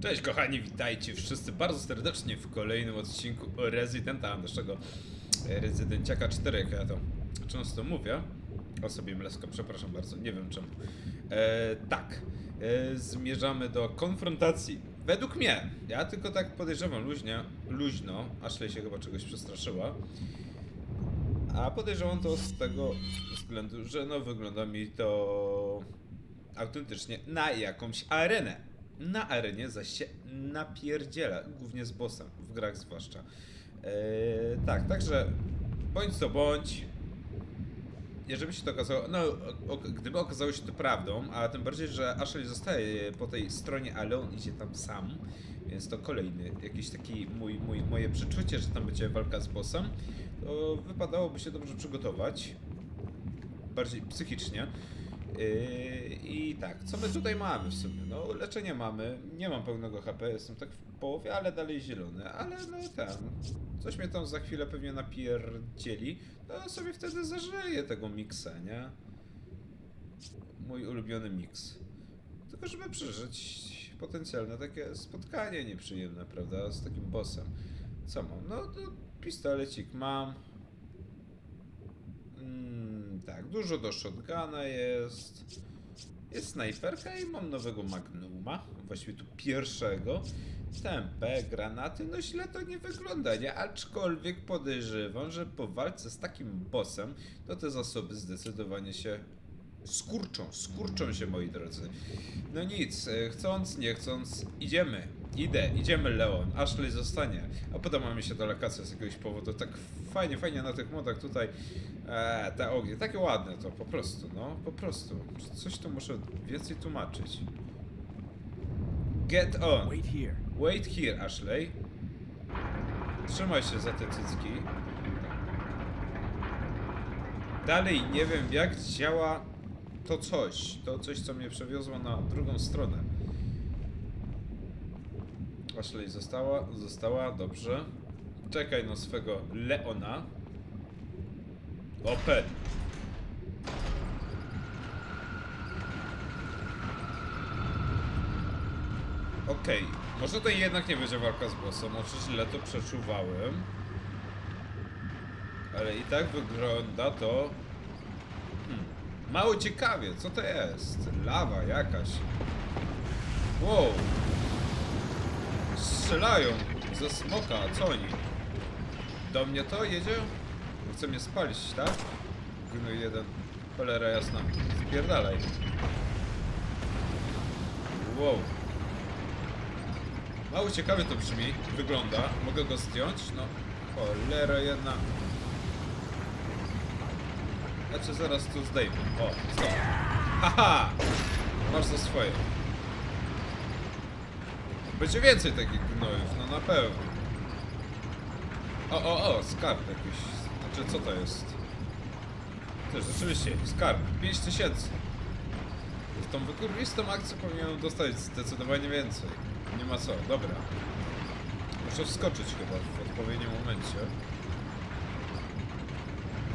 Cześć kochani, witajcie wszyscy bardzo serdecznie w kolejnym odcinku Residenta, naszego Rezydenciaka 4, jak ja to często mówię. O sobie mlesko, przepraszam bardzo, nie wiem czemu. E, tak, e, zmierzamy do konfrontacji. Według mnie, ja tylko tak podejrzewam luźnie, luźno, Ashley się chyba czegoś przestraszyła. A podejrzewam to z tego względu, że no wygląda mi to autentycznie na jakąś arenę. Na arenie zaś się napierdziela, głównie z bossem, w grach zwłaszcza. Eee, tak, także bądź co bądź, jeżeli się to okazało, no o, gdyby okazało się to prawdą, a tym bardziej, że Ashley zostaje po tej stronie, ale on idzie tam sam, więc to kolejny jakiś taki mój, mój, moje przeczucie, że tam będzie walka z bossem, to wypadałoby się dobrze przygotować, bardziej psychicznie. Yy, I tak, co my tutaj mamy w sumie? No, leczenie mamy, nie mam pełnego HP, jestem tak w połowie, ale dalej zielony, ale no tam, coś mnie tam za chwilę pewnie napierdzieli, no sobie wtedy zażyję tego miksa, nie? Mój ulubiony miks. Tylko żeby przeżyć potencjalne takie spotkanie nieprzyjemne, prawda, z takim bossem. Co mam? No, to pistolecik mam. Mm, tak, dużo do shotguna jest. Jest snajperka i mam nowego Magnuma, właściwie tu pierwszego. TMP, granaty, no źle to nie wygląda, nie? Aczkolwiek podejrzewam, że po walce z takim bossem, to te zasoby zdecydowanie się skurczą, skurczą się moi drodzy. No nic, e, chcąc, nie chcąc, idziemy. Idę, idziemy Leon, Ashley zostanie, a potem mamy się do lokacji z jakiegoś powodu. Tak fajnie, fajnie na tych modach tutaj e, te ognie, takie ładne to po prostu, no, po prostu. Coś tu muszę więcej tłumaczyć. Get on. Wait here. Wait here, Ashley. Trzymaj się za te cycki. Dalej nie wiem jak działa to coś. To coś, co mnie przewiozło na drugą stronę. Ashley została, została, dobrze. Czekaj na swego Leona. Open. Okej, może to jednak nie będzie walka z bossem, może źle to przeczuwałem. Ale i tak wygląda to... Hmm. Mało ciekawie, co to jest? Lawa jakaś. Wow. Strzelają ze smoka, co oni? Do mnie to jedzie? Chce mnie spalić, tak? Gnój jeden. Cholera jasna. Spierdalaj. Wow. Mało ciekawie to brzmi, wygląda. Mogę go zdjąć? No, cholera jedna. Znaczy zaraz tu zdejmę. O, stop. Haha! Masz za swoje. Będzie więcej takich gnojów, no na pewno. O, o, o, skarb jakiś. Znaczy, co to jest? To rzeczywiście, skarb. 5000. W tą wykurwistą akcję powinienem dostać zdecydowanie więcej. Nie ma co, dobra. Muszę wskoczyć chyba w odpowiednim momencie.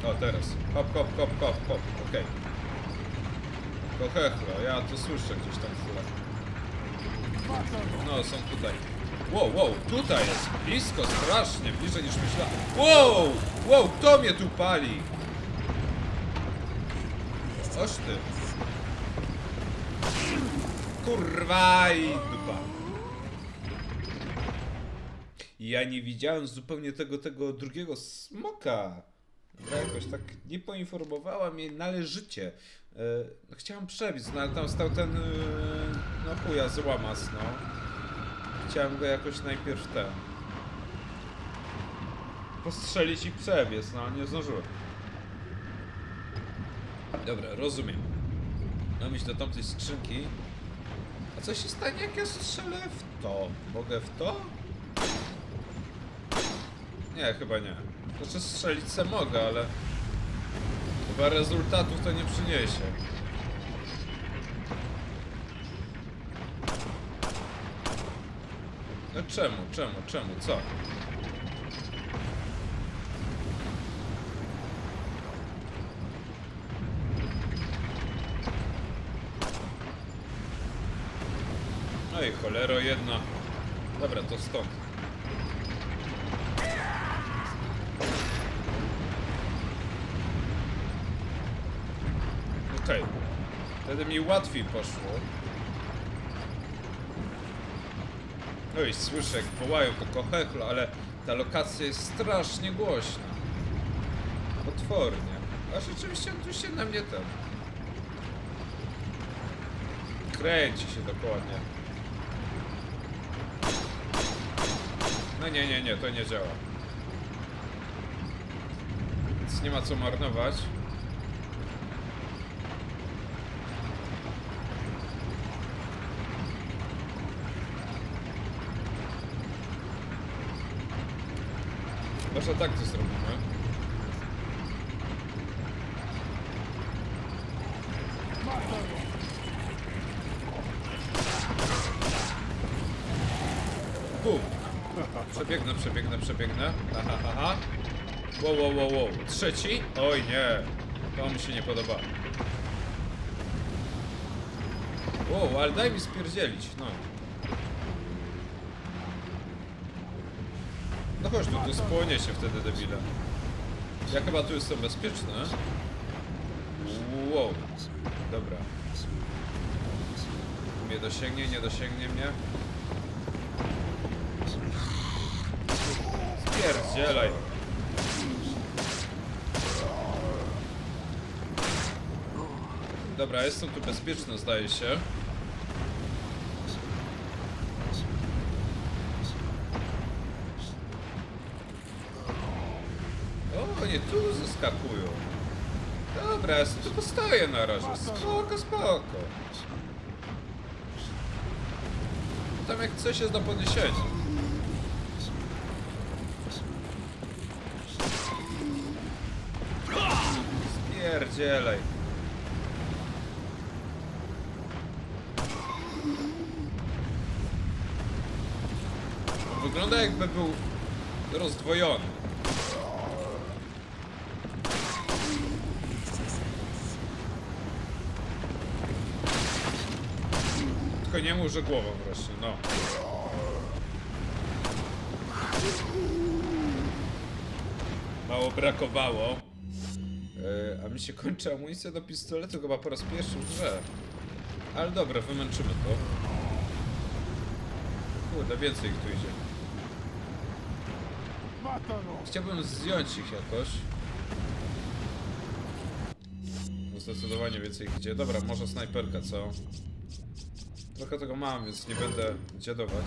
O, teraz. Hop, hop, hop, hop, hop, okej. To hechlo, ja to słyszę gdzieś tam w tle. No, są tutaj. Wow, wow, tutaj jest blisko, strasznie, bliżej niż myślałem. Wow, wow, kto mnie tu pali? Oż ty. Kurwa i dupa. Ja nie widziałem zupełnie tego, tego drugiego smoka. Gra jakoś tak nie poinformowała mnie należycie. E, chciałem przebiec, no ale tam stał ten, e, no chuja, złamas, no. Chciałem go jakoś najpierw ten... Postrzelić i przebiec, no ale nie zdążyłem. Dobra, rozumiem. Mam iść do tamtej skrzynki. A co się stanie, jak ja strzelę w to? Mogę w to? Nie, chyba nie. Znaczy strzelić se mogę, ale... Chyba rezultatów to nie przyniesie. No czemu, czemu, czemu, co? No i. Cholero jedna. Dobra, to stąd. Okej. Wtedy mi łatwiej poszło. No i słyszę jak wołają to kochechlo, ale ta lokacja jest strasznie głośna. Potwornie. A rzeczywiście on tu się na mnie ten... Kręci się dokładnie. No nie, nie, nie, to nie działa. Więc nie ma co marnować. Może tak to zrobimy. Bum. Przebiegnę, przebiegnę, przebiegnę. Aha, aha. Wow, wow, wow, wow. Trzeci? Oj nie. To mi się nie podoba. Wow, ale daj mi spierdzielić, no. Chodź tu, tu spłonie się wtedy debile. Ja chyba tu jestem bezpieczny. Wow. Dobra. Nie dosięgnie, nie dosięgnie mnie. Spierdzielaj. Dobra, jestem tu bezpieczny, zdaje się. O, nie tu zeskakują. Dobra, ja sobie postoję na razie. Spoko, spoko. Tam jak coś jest do podniesienia. Spierdzielaj. Wygląda jakby był rozdwojony. Tylko nie mów, że głową wreszcie, no. Mało brakowało. E, a mi się kończy amunicja do pistoletu chyba po raz pierwszy w grze. Ale dobra, wymęczymy to. Kurde, więcej ich tu idzie. Chciałbym zdjąć ich jakoś. Zdecydowanie więcej ich idzie. Dobra, może snajperka, co? Trochę tego mam, więc nie będę dziadować.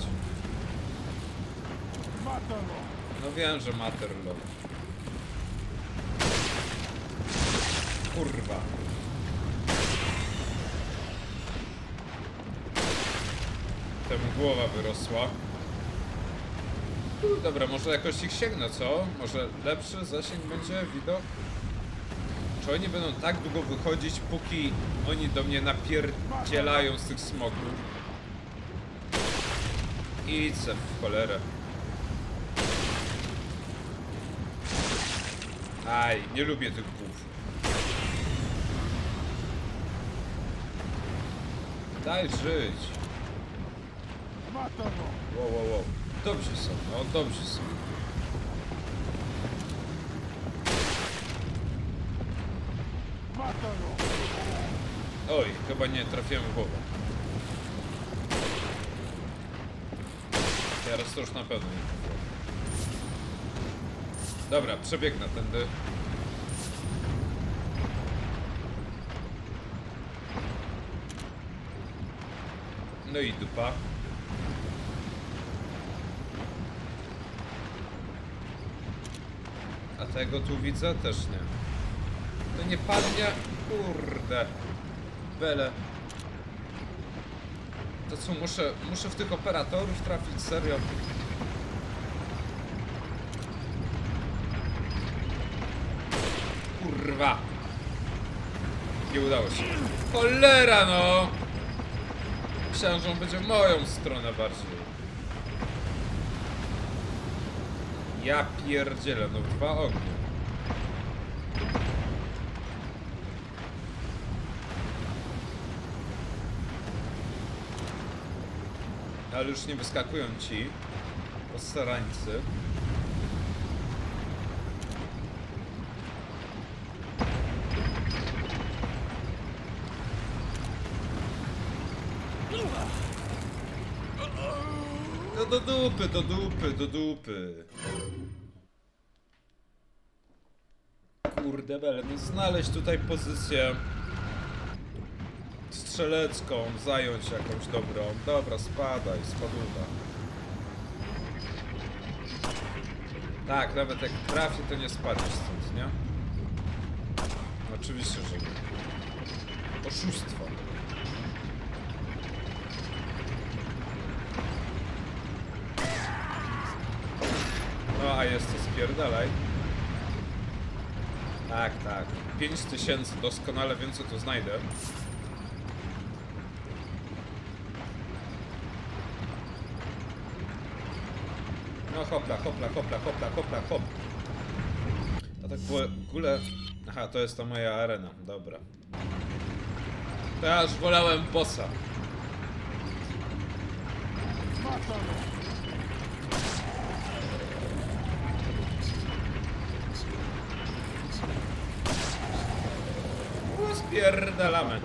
No wiem, że Materlo. Kurwa. Temu głowa wyrosła. Dobra, może jakoś ich sięgnę, co? Może lepszy zasięg będzie, widok? Czy oni będą tak długo wychodzić, póki oni do mnie napierdzielają z tych smogów? Idź se w cholerę. Aj, nie lubię tych głów. Daj żyć. Wow, wow, wow. Dobrzy są, no dobrzy są. Oj, chyba nie trafiłem w głowę. Teraz to już na pewno nie. Dobra, przebiegnę tędy. No i dupa. A tego tu widzę? Też nie. To nie padnie? Kurde. Bele. To co, muszę, muszę w tych operatorów trafić? Serio? Kurwa. Nie udało się. Cholera no! Myślałem, że on będzie w moją stronę bardziej. Ja pierdzielę, no dwa ognie. Ale już nie wyskakują ci postarańcy. No do dupy, do dupy, do dupy. Kurde bele, no znaleźć tutaj pozycję strzelecką, zająć jakąś dobrą. Dobra, spadaj, spaduwa. Tak, nawet jak trafię, to nie spadniesz stąd, nie? Oczywiście, że nie. Oszustwo. No, a jest to spierdalaj. Tak, tak. 5000, doskonale wiem co tu znajdę. No hopla, hopla, hopla, hopla, hopla, hop. A tak w ogóle... Aha, to jest ta moja arena, dobra. To ja aż wolałem bossa. Spierdalamy.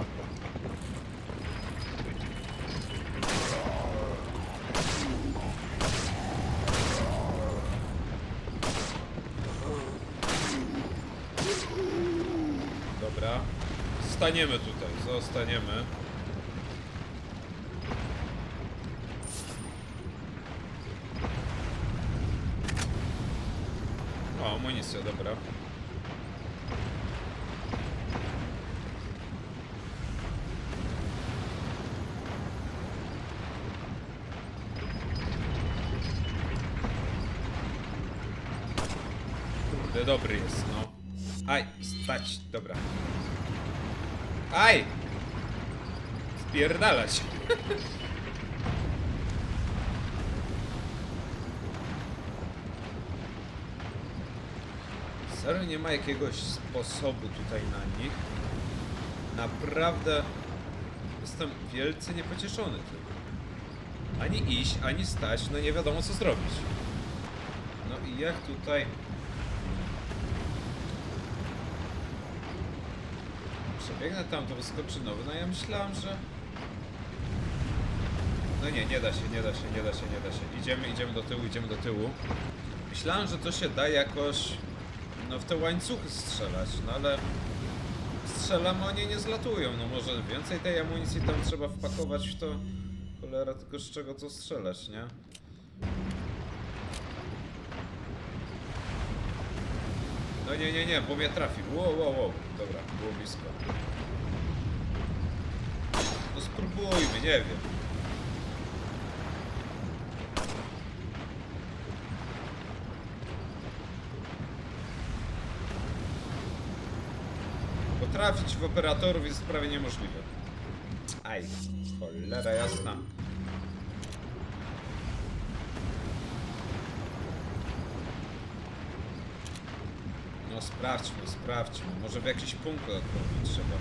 Dobra. Staniemy tutaj, zostaniemy. O, amunicja, dobra. Aj! Spierdalać. Serio nie ma jakiegoś sposobu tutaj na nich. Naprawdę jestem wielce niepocieszony tym. Ani iść, ani stać, no nie wiadomo co zrobić. No i jak tutaj... Przebiegnę tam, to wyskoczy nowy. No ja myślałem, że... No nie, nie da się, nie da się, nie da się, nie da się. Idziemy, idziemy do tyłu, idziemy do tyłu. Myślałem, że to się da jakoś... No w te łańcuchy strzelać, no ale... Strzelam, oni nie zlatują. No może więcej tej amunicji tam trzeba wpakować w to... Cholera, tylko z czego to strzelać, nie? No nie, nie, nie, bo mnie trafił. Wow, wow, wow. Dobra, było blisko. No spróbujmy, nie wiem. Bo trafić w operatorów jest prawie niemożliwe. Aj, cholera jasna. No sprawdźmy, sprawdźmy. Może w jakiś punkt odpowiedzi trzeba.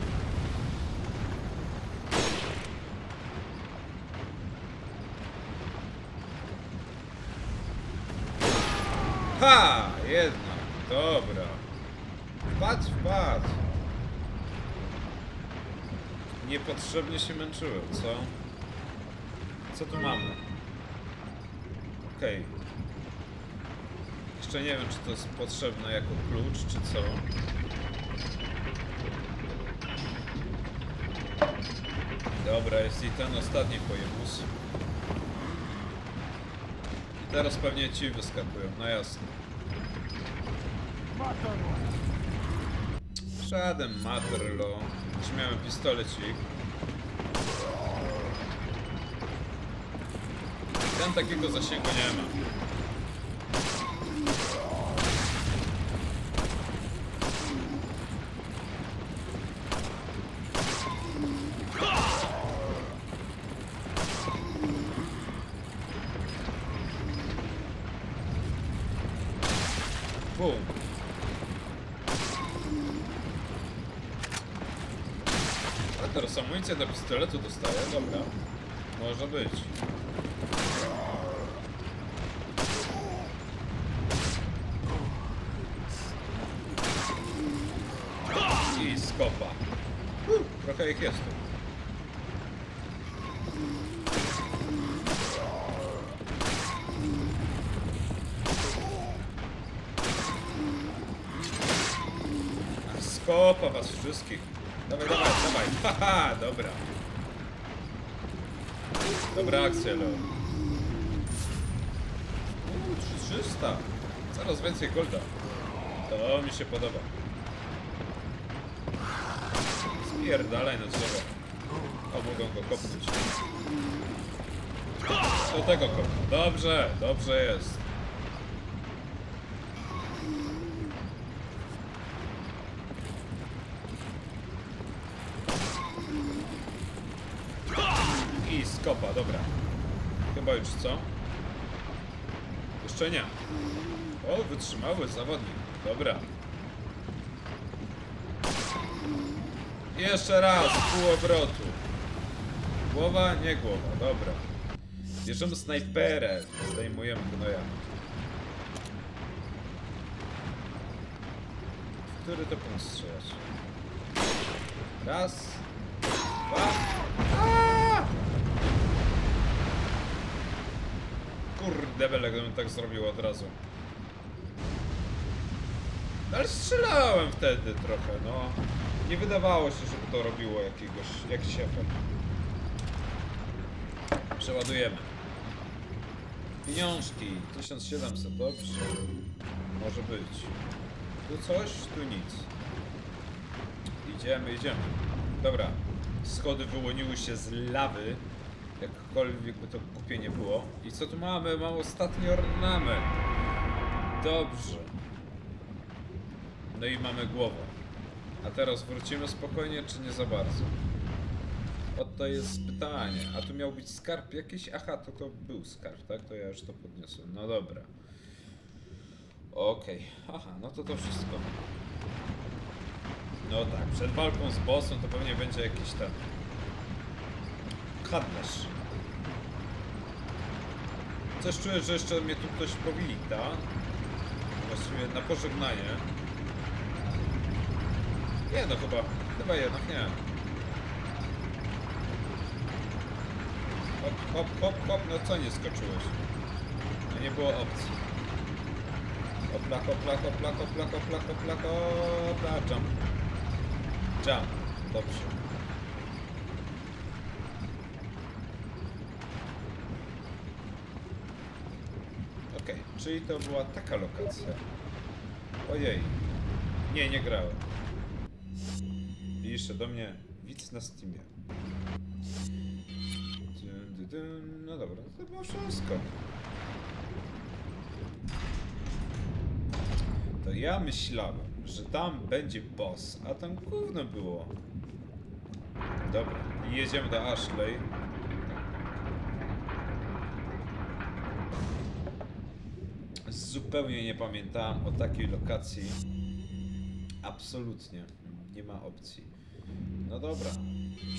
Ha! Jednak. Dobra. Wpadł, wpadł. Niepotrzebnie się męczyłem, co? Co tu mamy? Okej. Jeszcze nie wiem, czy to jest potrzebne jako klucz, czy co. Dobra, jest i ten ostatni pojebus. I teraz pewnie ci wyskakują, no jasne. Żaden materlo. Miałem pistolecik. Ten takiego zasięgu nie ma. Bum. A teraz amunicję do pistoletu dostaję, dobra. Może być. I skopa. Trochę ich jest tu. A Skopa was wszystkich. Dawaj, dawaj, dawaj. Haha, dobra. Dobra akcja, Leo. Uuu, 300. Coraz więcej golda. To mi się podoba. Spierdalaj na drzewo. O, mogą go kopnąć. Do tego kopnę. Dobrze, dobrze jest. I skopa, dobra. Chyba już co? Jeszcze nie. O, wytrzymały zawodnik. Dobra. Jeszcze raz, pół obrotu. Głowa, nie głowa, dobra. Bierzemy snajperę, zdejmujemy gnoja. Który to punkt strzelać? Raz, dwa. Aaaa! Byle gdybym tak zrobił od razu. Ale strzelałem wtedy trochę, no. Nie wydawało się, żeby to robiło jakiegoś, jakiś efekt. Przeładujemy. Pieniążki, 1700, dobrze. Może być. Tu coś, tu nic. Idziemy, idziemy. Dobra. Schody wyłoniły się z lawy. Jakkolwiek by to głupie nie było. I co tu mamy? Mam ostatni ornament. Dobrze. No i mamy głowę. A teraz wrócimy spokojnie, czy nie za bardzo? Oto jest pytanie. A tu miał być skarb jakiś? Aha, to to był skarb, tak? To ja już to podniosłem. No dobra. Okej. Aha, no to to wszystko. No tak, przed walką z bossem to pewnie będzie jakiś ten... Handlarz. Coś czuję, że jeszcze mnie tu ktoś powita. Właściwie na pożegnanie. Nie no chyba, chyba jednak nie. Hop, hop, hop, hop, no co nie skoczyłeś? No nie było opcji. Hopla, hopla, hopla, hopla, hopla, hopla, hopla, jump. Jump, dobrze. Okej, czyli to była taka lokacja. Ojej. Nie, nie grałem. Pisze do mnie widz na Steamie. No dobra, to było wszystko. To ja myślałem, że tam będzie boss, a tam gówno było. Dobra, jedziemy do Ashley. Zupełnie nie pamiętałem o takiej lokacji. Absolutnie. Nie ma opcji. No dobra.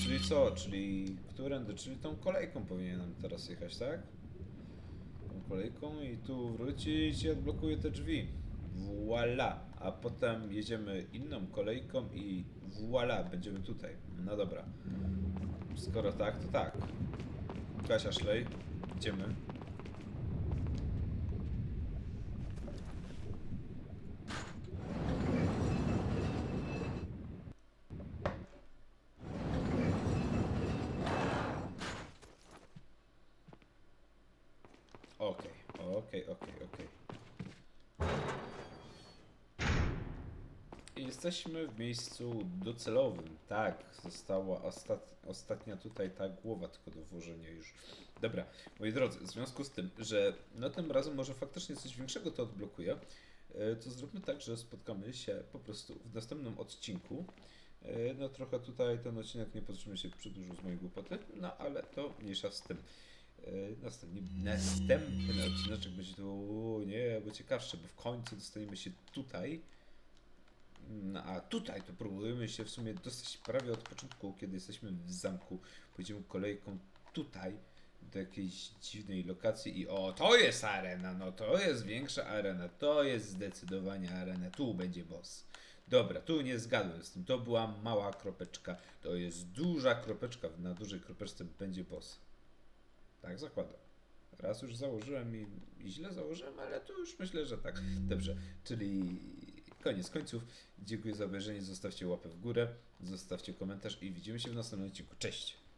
Czyli co? Czyli którędy? Czyli tą kolejką powinienem teraz jechać, tak? Tą kolejką i tu wrócić i odblokuję te drzwi. Voila. A potem jedziemy inną kolejką i voila, będziemy tutaj. No dobra. Skoro tak, to tak. Kasia Szlej, idziemy. Okej, okej, okej. I Jesteśmy w miejscu docelowym. Tak, została ostat... ostatnia tutaj ta głowa tylko do włożenia już. Dobra, moi drodzy, w związku z tym, że no tym razem może faktycznie coś większego to odblokuje, e, to zróbmy tak, że spotkamy się po prostu w następnym odcinku. E, No trochę tutaj ten odcinek nie potrzebuje się przedłużył z mojej głupoty, no ale to mniejsza z tym. E, Następny, następny odcineczek będzie to nie, bo ciekawsze, bo w końcu dostaniemy się tutaj. No, a tutaj to próbujemy się w sumie dostać prawie od początku, kiedy jesteśmy w zamku. Pójdziemy kolejką tutaj do jakiejś dziwnej lokacji i o, to jest arena, no to jest większa arena, to jest zdecydowanie arena, tu będzie boss. Dobra, tu nie zgadłem z tym. To była mała kropeczka. To jest duża kropeczka. Na dużej kropeczce będzie boss. Tak zakładam. Raz już założyłem i, i źle założyłem, ale tu już myślę, że tak. Dobrze, czyli koniec końców. Dziękuję za obejrzenie. Zostawcie łapę w górę, zostawcie komentarz i widzimy się w następnym odcinku. Cześć!